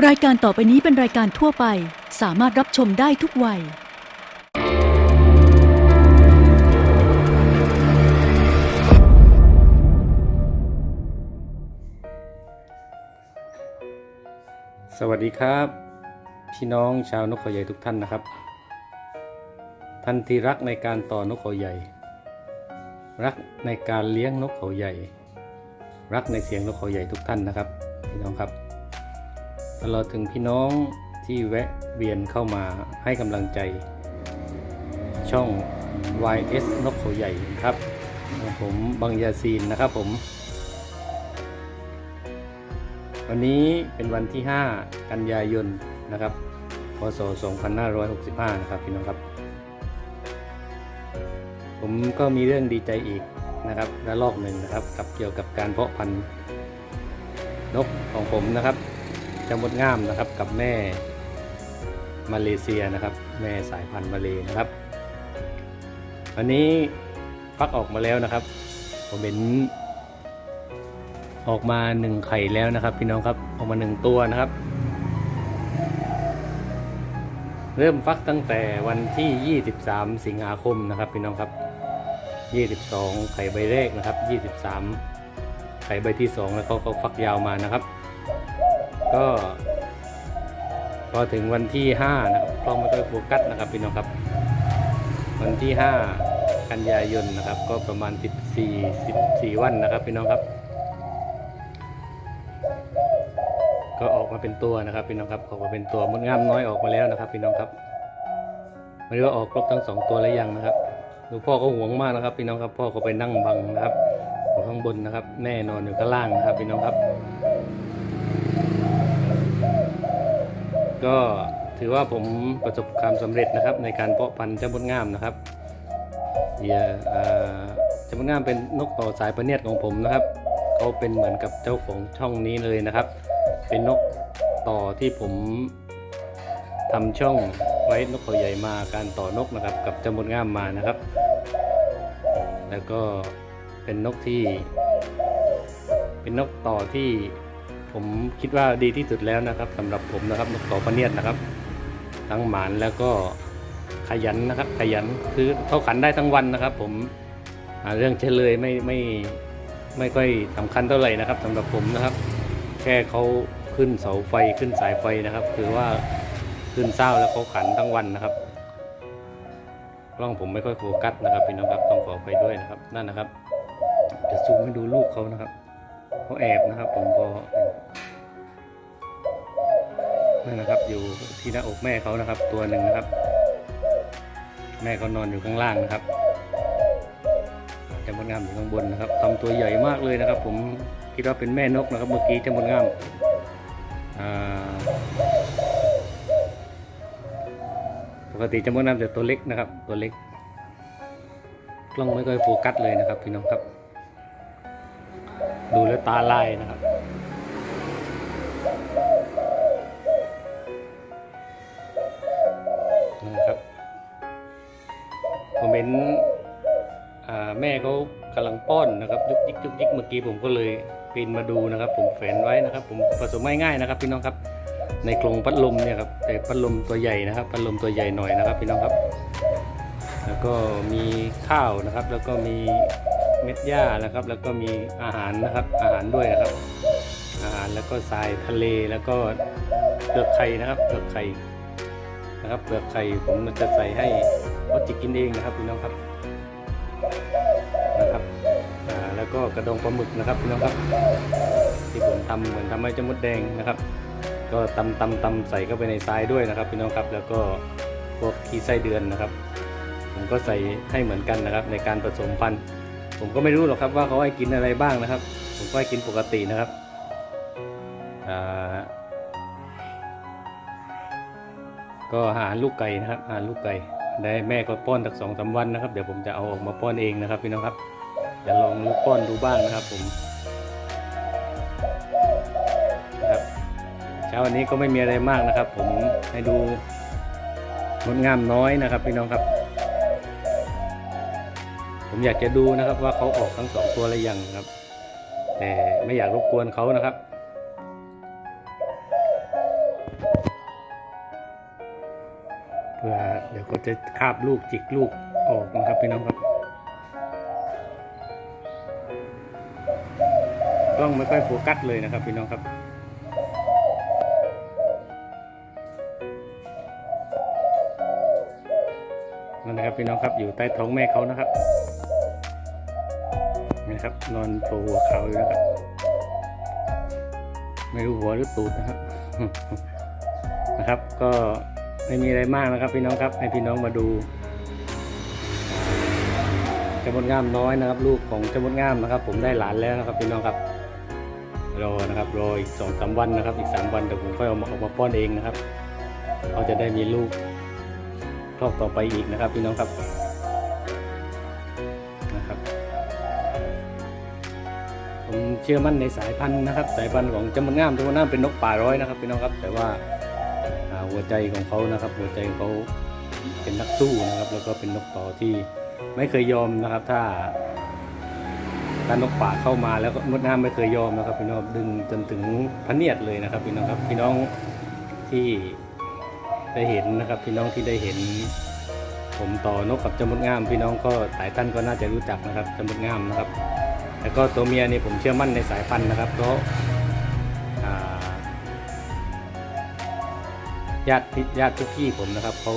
รายการต่อไปนี้เป็นรายการทั่วไป สามารถรับชมได้ทุกวัย สวัสดีครับ พี่น้องชาวนกเขาใหญ่ทุกท่านนะครับ ท่านที่รักในการต่อนกเขาใหญ่ รักในการเลี้ยงนกเขาใหญ่ รักในเสียงนกเขาใหญ่ทุกท่านนะครับ พี่น้องครับ ตลอดถึงพี่น้องที่แวะเวียนเข้ามาให้กำลังใจ ช่อง YS นกเขาใหญ่ครับ ผมบังยาซีนนะครับผม วันนี้เป็นวันที่ 5 กันยายนนะครับ พศ 2565 นะครับพี่น้องครับ ผมก็มีเรื่องดีใจอีกนะครับระลอกหนึ่งนะครับกับเกี่ยวกับการเพาะพันธุ์นกของผมนะครับ จะมดง่ามนะครับกับแม่มาเลเซียนะครับ แม่สายพันธุ์มาเลนะครับวันนี้ฟักออกมาแล้วนะครับ ผมเห็นออกมาหนึ่งไข่แล้วนะครับ พี่น้องครับออกมาหนึ่งตัวนะครับ เริ่มฟักตั้งแต่วันที่ 23 สิงหาคมนะครับ พี่น้องครับ 22 ไข่ใบแรกนะครับ 23 ไข่ใบที่ 2 แล้วเขาก็ฟักยาวมานะครับ ก็ พอถึงวันที่ 5 นะครับกล้องไม่ค่อยโฟกัสนะครับพี่น้องครับ วันที่ 5 กันยายนนะครับ ก็ประมาณ 14 14 วันนะครับพี่น้องครับ ก็ออกมาเป็นตัวนะครับพี่น้องครับออกมาเป็นตัวมดงามน้อยออกมาแล้วนะครับพี่น้องครับไม่รู้ว่าออกครบทั้งสองตัวแล้วยังนะครับดูพ่อก็ห่วงมากนะครับ พี่น้องครับพ่อก็ไปนั่งบังนะครับอยู่ข้างบนนะครับ แม่นอนอยู่ข้างล่างนะครับ พี่น้องครับ ก็ถือว่าผมประสบความสำเร็จนะครับ ในการเพาะพันธุ์เจ้ามดงามนะครับเดี๋ยวเอ่อเจ้ามดงามเป็นนกต่อสายประเนียดของผมนะครับเขาเป็นเหมือนกับเจ้าของช่องนี้เลยนะครับ เป็นนกต่อที่ผมทำช่องไว้นกเขาใหญ่มาการต่อนกนะครับ กับจำบนง่ามมานะครับ แล้วก็เป็นนกที่ เป็นนกต่อที่ ผมคิดว่าดีที่สุดแล้วนะครับสำหรับผมนะครับนกต่อพะเนียดนะครับ ทั้งหมานแล้วก็ขยันนะครับ ขยันคือเขาขันได้ทั้งวันนะครับ ผมเรื่องเฉลยไม่ไม่ไม่ค่อยสำคัญเท่าไหร่นะครับสำหรับผมนะครับ แค่เขาขึ้นเสาไฟขึ้นสายไฟนะครับ คือว่าขึ้นเศร้าแล้วเขาขันทั้งวันนะครับกล้องผมไม่ค่อยโฟกัสนะครับพี่น้องครับต้องขอไปด้วยนะครับนั่นนะครับจะซูมให้ดูลูกเขานะครับเขาแอบนะครับ ผมพอ นั่นนะครับ อยู่ที่หน้าอกแม่เขานะครับ ตัวหนึ่งนะครับ แม่เขานอนอยู่ข้างล่างนะครับจำพนงามอยู่ข้างบนนะครับทำตัวใหญ่มากเลยนะครับ ผมคิดว่าเป็นแม่นกนะครับ เมื่อกี้จำพนงามปกติจำพนงามจะตัวเล็กนะครับ ตัวเล็กกล้องไม่ค่อยโฟกัสเลยนะครับพี่น้องครับ ดูแล้วตาลายนะครับ นแม่เขากำลังป้อนนะครับยุกยิกยุกยิกเมื่อกี้ผมก็เลยปีนมาดูนะครับ ผมแฝนไว้นะครับ ผมผสมไม่ง่ายนะครับ พี่น้องครับ ในกรงพัดลมเนี่ยครับแต่พัดลมตัวใหญ่นะครับ พัดลมตัวใหญ่หน่อยนะครับ พี่น้องครับ แล้วก็มีข้าวนะครับ แล้วก็มีเม็ดหญ้านะครับ แล้วก็มีอาหารนะครับ อาหารด้วยนะครับ อาหารแล้วก็ทรายทะเลแล้วก็เปลือกไข่นะครับเปลือกไข่นะครับเปลือกไข่ผมจะใส่ให้ วัดจิกินเองนะครับพี่น้องครับนะครับแล้วก็กระดองปลาหมึกนะครับพี่น้องครับ ที่ผมทำเหมือนทำให้เจ้ามดแดงนะครับ ก็ตำตำตำใส่เข้าไปในทรายด้วยนะครับพี่น้องครับแล้วก็พวกขี้ไส้เดือนนะครับ ผมก็ใส่ให้เหมือนกันนะครับ ในการผสมพันธุ์ ผมก็ไม่รู้หรอกครับว่าเขาให้กินอะไรบ้างนะครับ ผมก็ให้กินปกตินะครับก็อาหารลูกไก่นะครับอาหารลูกไก่ ได้แม่ก็ป้อนสักสองสาวันนะครับ เดี๋ยวผมจะเอาออกมาป้อนเองนะครับพี่น้องครับจะลองลูกป้อนดูบ้างนะครับผมครับเช้าวันนี้ก็ไม่มีอะไรมากนะครับ ผมให้ดูงดงามน้อยนะครับพี่น้องครับ ผมอยากจะดูนะครับว่าเขาออกทั้งสองตัวหรือยังครับ แต่ไม่อยากรบกวนเขานะครับ จะคาบลูกจิกลูกออกนะครับพี่น้องครับกล้องไม่ค่อยโฟกัสเลยนะครับพี่น้องครับนั่นนะครับพี่น้องครับอยู่ใต้ท้องแม่เขานะครับนะครับนอนโผล่หัวเขาอยู่นะครับไม่รู้หัวหรือตูดนะครับนะครับก็ ไม่มีอะไรมากนะครับ พี่น้องครับให้พี่น้องมาดูจมดงามน้อยนะครับ ลูกของจมดงามนะครับ ผมได้หลานแล้วนะครับพี่น้องครับรอนะครับรออีกสองสามวันนะครับ อีกสามวันเดี๋ยวผมค่อยเอามาออกมาป้อนเองนะครับเขาจะได้มีลูกครอบต่อไปอีกนะครับ พี่น้องครับนะครับ ผมเชื่อมั่นในสายพันธุ์นะครับ สายพันธุ์ของจมันงามจมันงามเป็นนกป่าร้อยนะครับ พี่น้องครับ แต่ว่า หัวใจของเขานะครับ หัวใจของเขาเป็นนักสู้นะครับ แล้วก็เป็นนกต่อที่ไม่เคยยอมนะครับ ถ้าถ้านกป่าเข้ามาแล้วก็มดน้ำไม่เคยยอมนะครับ พี่น้องดึงจนถึงพระเนียดเลยนะครับ พี่น้องครับพี่น้องที่ได้เห็นนะครับ พี่น้องที่ได้เห็น ผมต่อนกกับจมดงาม พี่น้องก็หลายท่านก็น่าจะรู้จักนะครับจมดงามนะครับแล้วก็ตัวเมียนี่ผมเชื่อมั่นในสายพันธุ์นะครับ เพราะ ญาติพี่ญาติพี่ผมนะครับเขา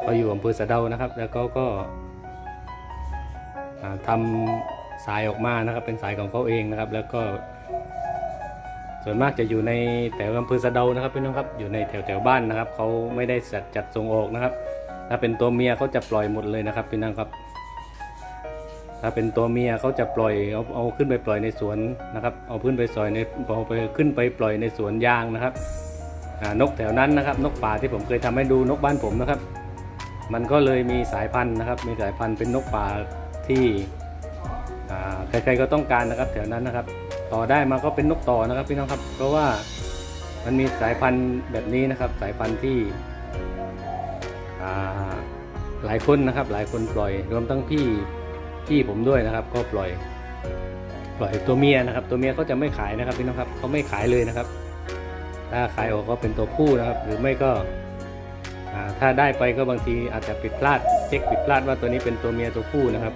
เขาอยู่อำเภอสะเดานะครับ แล้วก็ก็อ่าทำสายออกมานะครับ เป็นสายของเขาเองนะครับ แล้วก็ ส่วนมากจะอยู่ในแถวอำเภอสะเดานะครับพี่น้องครับอยู่ในแถวแถวบ้านนะครับเขาไม่ได้จัดจัดส่งออกนะครับ ถ้าเป็นตัวเมียเขาจะปล่อยหมดเลยนะครับพี่น้องครับ ถ้าเป็นตัวเมียเขาจะปล่อยเอาเอาขึ้นไปปล่อยในสวนนะครับ เอาขึ้นไปสอยในเอาไปขึ้นไปปล่อยในสวนยางนะครับ นกแถวนั้นนะครับ นกป่าที่ผมเคยทำให้ดูนกบ้านผมนะครับ มันก็เลยมีสายพันธุ์นะครับ มีสายพันธุ์เป็นนกป่าที่ใครๆก็ต้องการนะครับ แถวนั้นนะครับ ต่อได้มาก็เป็นนกต่อนะครับพี่น้องครับ เพราะว่ามันมีสายพันธุ์แบบนี้นะครับ สายพันธุ์ที่หลายคนนะครับ หลายคนปล่อย รวมทั้งพี่พี่ผมด้วยนะครับ ก็ปล่อย ปล่อยตัวเมียนะครับ ตัวเมียเขาจะไม่ขายนะครับพี่น้องครับเขาไม่ขายเลยนะครับ ถ้าขายออกก็เป็นตัวผู้นะครับ หรือไม่ก็ถ้าได้ไปก็บางทีอาจจะผิดพลาดเช็คผิดพลาดว่าตัวนี้เป็นตัวเมียตัวผู้นะครับ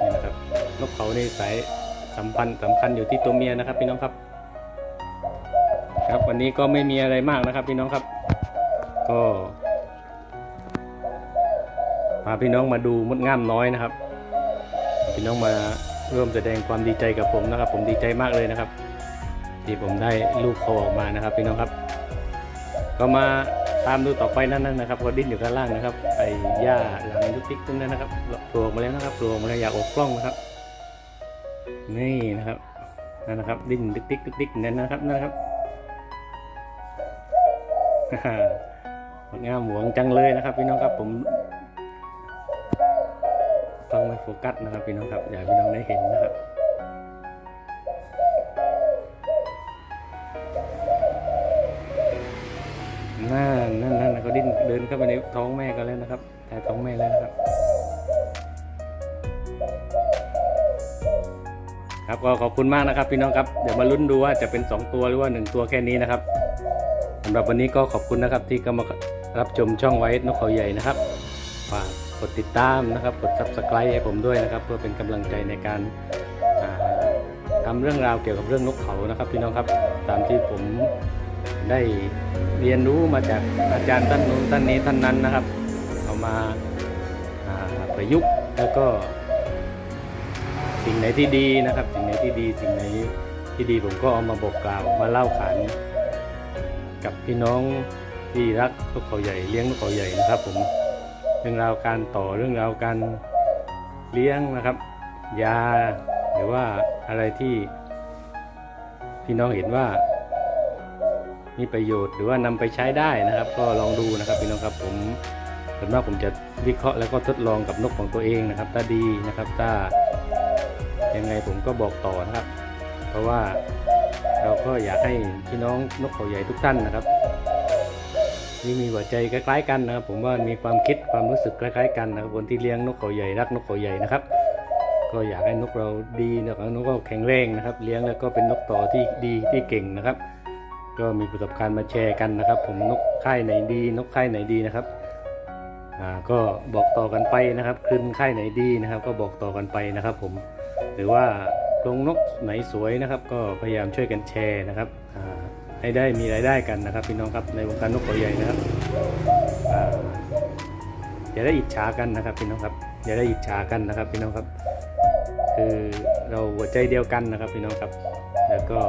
นี่นะครับนกเขาในสายสัมพันธ์สำคัญอยู่ที่ตัวเมียนะครับ พี่น้องครับครับวันนี้ก็ไม่มีอะไรมากนะครับ พี่น้องครับ ก็พาพี่น้องมาดูมดงามน้อยนะครับ พี่น้องมา ร่วมแสดงความดีใจกับผมนะครับ ผมดีใจมากเลยนะครับ ที่ผมได้ลูกเขาออกมานะครับพี่น้องครับ ก็มาตามดูต่อไปนั่นนะครับก็ดิ้นอยู่ข้างล่างนะครับไอ้หญ้าหลังยุกติกตรงนั้นนะครับโผล่ออกมาแล้วนะครับโผล่ออกมาแล้วอยากออกกล้องนะครับ นี่นะครับนั่นนะครับ ดิ้นดิกดิกดิกดิกนั่นนะครับนั่นนะครับงามหวงจังเลยนะครับพี่น้องครับผม ต้องไม่โฟกัสนะครับพี่น้องครับอยากพี่น้องได้เห็นนะครับนั่นนั่นนั่นก็ดิ้นเดินเข้าไปในท้องแม่กันแล้วนะครับแต่ท้องแม่แล้วนะครับ ครับก็ขอบคุณมากนะครับ พี่น้องครับเดี๋ยวมาลุ้นดูว่าจะเป็น 2 ตัวหรือว่า 1 ตัวแค่นี้นะครับสำหรับวันนี้ก็ขอบคุณนะครับที่เข้ามารับชมช่องไว้นกเขาใหญ่นะครับฝาก กดติดตามนะครับกด subscribe ให้ผมด้วยนะครับ เพื่อเป็นกำลังใจในการทำเรื่องราวเกี่ยวกับเรื่องนกเขานะครับ พี่น้องครับตามที่ผมได้เรียนรู้มาจากอาจารย์ท่านนู้นท่านนี้ท่านนั้นนะครับ เอามาอ่าประยุกต์แล้วก็ สิ่งไหนที่ดีนะครับ สิ่งไหนที่ดีสิ่งไหนที่ดีผมก็เอามาบอกกล่าวมาเล่าขานกับพี่น้องที่รักนกเขาใหญ่เลี้ยงนกเขาใหญ่นะครับผม เรื่องราวการต่อเรื่องราวการเลี้ยงนะครับ ยาหรือว่าอะไรที่พี่น้องเห็นว่า มีประโยชน์หรือว่านำไปใช้ได้นะครับ ก็ลองดูนะครับพี่น้องครับผมส่วนมากผมจะวิเคราะห์แล้วก็ทดลองกับนกของตัวเองนะครับ ถ้าดีนะครับถ้ายังไงผมก็บอกต่อนะครับ เพราะว่าเราก็อยากให้พี่น้องนกเขาใหญ่ทุกท่านนะครับ นี่มีหัวใจคล้ายๆกันนะครับ ผมว่ามีความคิดความรู้สึกคล้ายๆกันนะครับคนที่เลี้ยงนกเขาใหญ่รักนกเขาใหญ่นะครับ ก็อยากให้นกเราดีนะครับนกเราแข็งแรงนะครับ เลี้ยงแล้วก็เป็นนกต่อที่ดีที่เก่งนะครับ ก็มีประสบการณ์มาแชร์กันนะครับ ผมนกค่ายไหนดี นกค่ายไหนดีนะครับอ่าก็บอกต่อกันไปนะครับคลึนค่ายไหนดีนะครับ ก็บอกต่อกันไปนะครับ ผมหรือว่าลงนกไหนสวยนะครับ ก็พยายามช่วยกันแชร์นะครับอ่า ให้ได้มีรายได้กันนะครับ พี่น้องครับในวงการนกเขาใหญ่นะครับอย่าได้อิจฉากันนะครับพี่น้องครับอย่าได้อิจฉากันนะครับพี่น้องครับ คือเราหัวใจเดียวกันนะครับพี่น้องครับ แล้วก็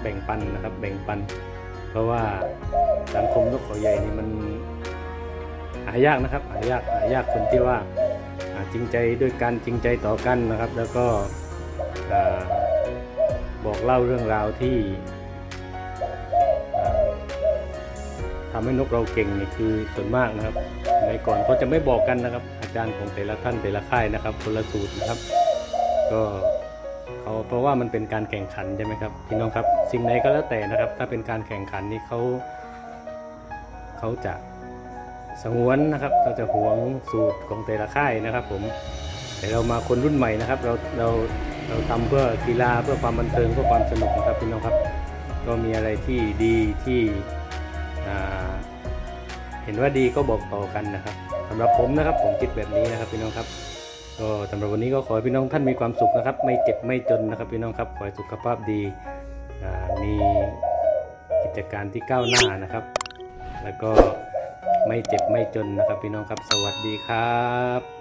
แบ่งปันนะครับแบ่งปัน เพราะว่าสังคมนกเขาใหญ่นี่มันหายากนะครับหายากหายากคนที่ว่าจริงใจด้วยกันจริงใจต่อกันนะครับ แล้วก็ บอกเล่าเรื่องราวที่อ่าทำให้นกเราเก่งนี่คือส่วนมากนะครับในก่อนเขาจะไม่บอกกันนะครับ อาจารย์ของแต่ละท่านแต่ละค่ายนะครับคนละสูตรนะครับ ก็เขาเพราะว่ามันเป็นการแข่งขันใช่ไหมครับพี่น้องครับสิ่งไหนก็แล้วแต่นะครับ ถ้าเป็นการแข่งขันนี่เขาเขาจะสงวนนะครับเขาจะหวงสูตรของแต่ละค่ายนะครับ ผมแต่เรามาคนรุ่นใหม่นะครับ เราเรา เราทำเพื่อกีฬาเพื่อความบันเทิงเพื่อความสนุกนะครับพี่น้องครับ ก็มีอะไรที่ดีที่เห็นว่าดีก็บอกต่อกันนะครับสำหรับผมนะครับผมคิดแบบนี้นะครับพี่น้องครับก็สำหรับวันนี้ก็ขอให้พี่น้องท่านมีความสุขนะครับ ไม่เจ็บไม่จนนะครับพี่น้องครับขอให้สุขภาพดีมีกิจการที่ก้าวหน้านะครับ แล้วก็ไม่เจ็บไม่จนนะครับพี่น้องครับ สวัสดีครับ